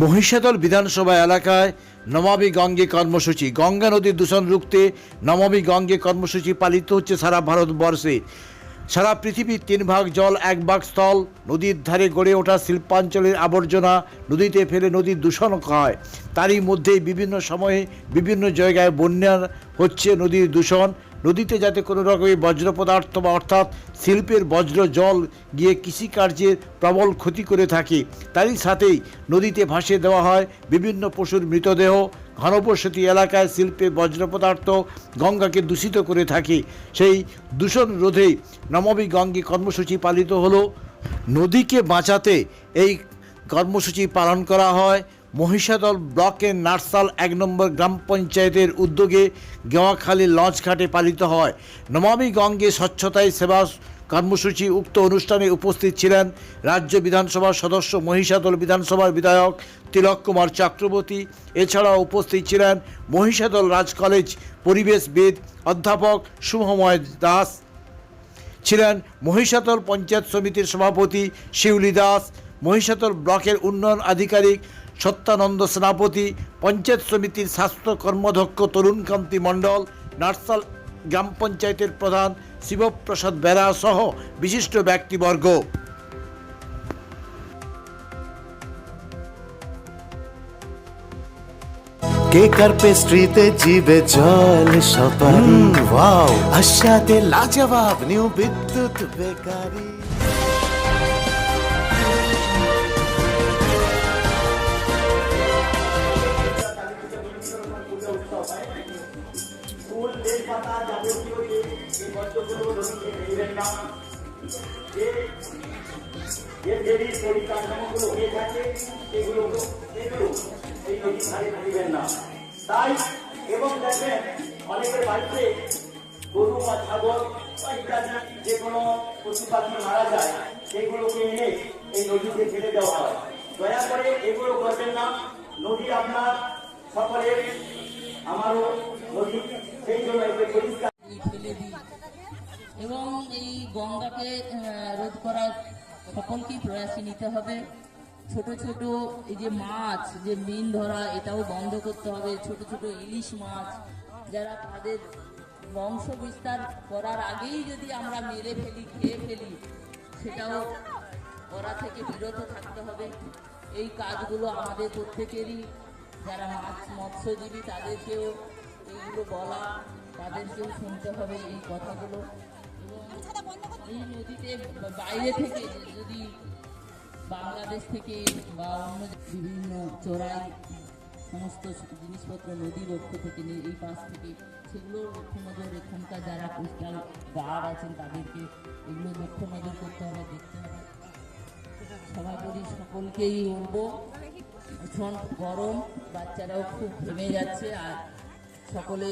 মহিষাদল বিধানসভা এলাকায় নমামি গঙ্গে কর্মসূচি। গঙ্গা নদীর দূষণ রুখতে নমামি গঙ্গে কর্মসূচি পালিত হচ্ছে সারা ভারতবর্ষে। সারা পৃথিবীর তিন ভাগ জল, এক ভাগ স্থল। নদীর ধারে গড়ে ওঠা শিল্পাঞ্চলের আবর্জনা নদীতে ফেলে নদীর দূষণ হয়। তারই মধ্যেই বিভিন্ন সময়ে বিভিন্ন জায়গায় বন্যা হচ্ছে নদীর দূষণ। নদীতে যাতে কোনো রকমের বজ্র পদার্থ বা অর্থাৎ শিল্পের বজ্র জল গিয়ে কৃষিকার্যের প্রবল ক্ষতি করে থাকে, তারই সাথেই নদীতে ভাসিয়ে দেওয়া হয় বিভিন্ন পশুর মৃতদেহ। ঘনবসতি এলাকায় শিল্পে বজ্র পদার্থ গঙ্গাকে দূষিত করে থাকে। সেই দূষণ রোধে নমামি গঙ্গে কর্মসূচি পালিত হলো। নদীকে বাঁচাতে এই কর্মসূচি পালন করা হয়। মহিষাদল ব্লকের নার্সাল এক নম্বর গ্রাম পঞ্চায়েতের উদ্যোগে গেওয়াখালী লঞ্চঘাটে পালিত হয়। নমামি গঙ্গে স্বচ্ছতায় সেবা কর্মসূচি উক্ত অনুষ্ঠানে উপস্থিত ছিলেন রাজ্য বিধানসভার সদস্য মহিষাদল বিধানসভার বিধায়ক তিলক কুমার চক্রবর্তী। এছাড়াও উপস্থিত ছিলেন মহিষাদল রাজ কলেজ পরিবেশবিদ অধ্যাপক শুভময় দাস। ছিলেন মহিষাতল পঞ্চায়েত সমিতির সভাপতি শিউলি দাস। মহিষাতল ব্লকের উন্নয়ন আধিকারিক সত্যানন্দ সেনাপতি পঞ্চায়েত সমিতির স্বাস্থ্য কর্মধ্যক্ষ তরুণকান্তি মণ্ডল নার্সাল গ্রাম পঞ্চায়েতের প্রধান শিবপ্রসাদ বেরা সহ বিশিষ্ট ব্যক্তিবর্গ। কেকার পেস্ট্রিতে জিবে জল সপারি? ওয়াও আশাতে লাজবাব নিউ বিদ্যুৎ বেকারি। যে গল্পগুলো নদীতে ফেলবেন না যে যে দেবী পরিকাঠামোগুলো হয়ে থাকে এগুলো না তাই এবং দেখবেন অনেকের বাড়িতে গরু বা ছাগল বা ইত্যাদি যে কোনো পশু পাখি মারা যায় সেগুলোকে এনে এই নদীতে ফেলে দেওয়া হয় দয়া করে এগুলো করবেন না নদী আপনার সকলের আমারও নদী সেই জন্য পরিষ্কার গঙ্গাকে রোধ করার সকলকেই প্রয়াসী নিতে হবে। ছোট ছোট এই যে মাছ, যে মিন ধরা, এটাও বন্ধ করতে হবে। ছোট ছোট ইলিশ মাছ, যারা তাদের বংশ বিস্তার করার আগেই যদি আমরা মেরে ফেলি, খেয়ে ফেলি, সেটাও করা থেকে বিরত থাকতে হবে। এই কাজগুলো আমাদের প্রত্যেকেরই, যারা মাছ, মৎস্যজীবী, তাদেরকেও এইগুলো বলা, তাদেরকেও শুনতে হবে এই কথাগুলো। এই নদীতে বাইরে থেকে যদি বাংলাদেশ থেকে বা অন্য বিভিন্ন চোরাই সমস্ত জিনিসপত্র নদীর লক্ষ থেকে এই পাশ থেকে সেগুলোর লক্ষ্য নজর এখানকার যারা কোস্টাল গার্ড আছেন তাদেরকে এগুলো লক্ষ্য নজর করতে হবে দেখতে হবে। সভা করি সকলকেই বলব ভীষণ গরম বাচ্চারাও খুব ঘেমে যাচ্ছে আর সকলে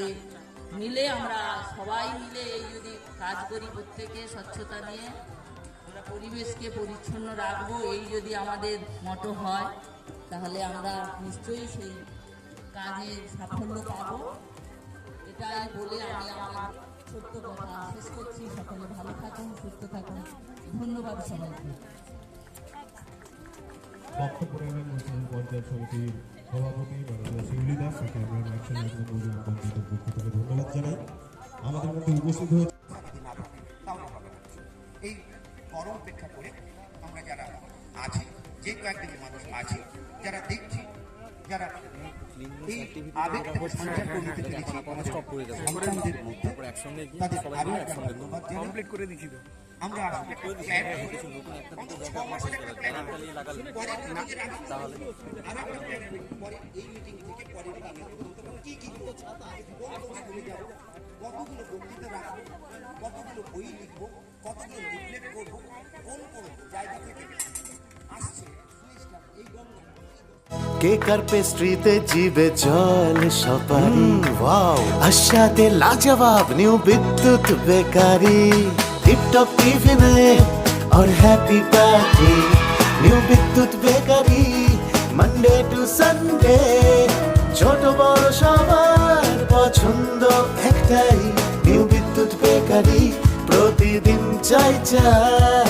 মিলে আমরা সবাই মিলে এই যদি কাজ করি প্রত্যেকে স্বচ্ছতা নিয়ে, আমরা পরিবেশকে পরিচ্ছন্ন রাখব, এই যদি আমাদের মতো হয়, তাহলে আমরা নিশ্চয়ই সেই কাজে সাফল্য পাবো। এটাই বলে আমি আমার ছোট্ট কথা শেষ করছি। সকলে ভালো থাকুন, সুস্থ থাকুন। ধন্যবাদ সবাইকে। বক্তব্য রাখবেন মুসলিম পঞ্চায়েত সমিতির সভাপতি মাননীয় শিউলি দাস তাকে আমরা অ্যাকশন একজন মহিলা পঞ্চায়েতের পক্ষ থেকে ধন্যবাদ জানাই। আমাদের মধ্যে উপস্থিত হয়েছে যদি না থাকে তাহলে হবে না এই গরম উপেক্ষা করে আমরা যারা আছি যে কয়েকদিনের মানুষ আছি যারা দেখছি যারা এই আবেগটাকে সঞ্চার করে দিতে পেরেছি আমাদের মধ্যে তাদের আরও একটা ধন্যবাদ কমপ্লিট করে দিচ্ছি তো। আমরা কতগুলো বক্তৃতা রাখব কতগুলো বই লিখব কতগুলো রিফ্লেক্ট করব কোন কোন জায়গা থেকে আসছে এই গঙ্গা কেকার পেস্ট্রিতে জিবে জল সপারি? ওয়াও। আশাতে লাজবাব নিউ বিদ্যুৎ বেকারি। টিপটপ টিফিনে और happy party new Bidyut bakery Monday to Sunday ছোট বড় সবার পছন্দ একটাই নিউ বিদ্যুৎ বেকারি প্রতিদিন চাই চাই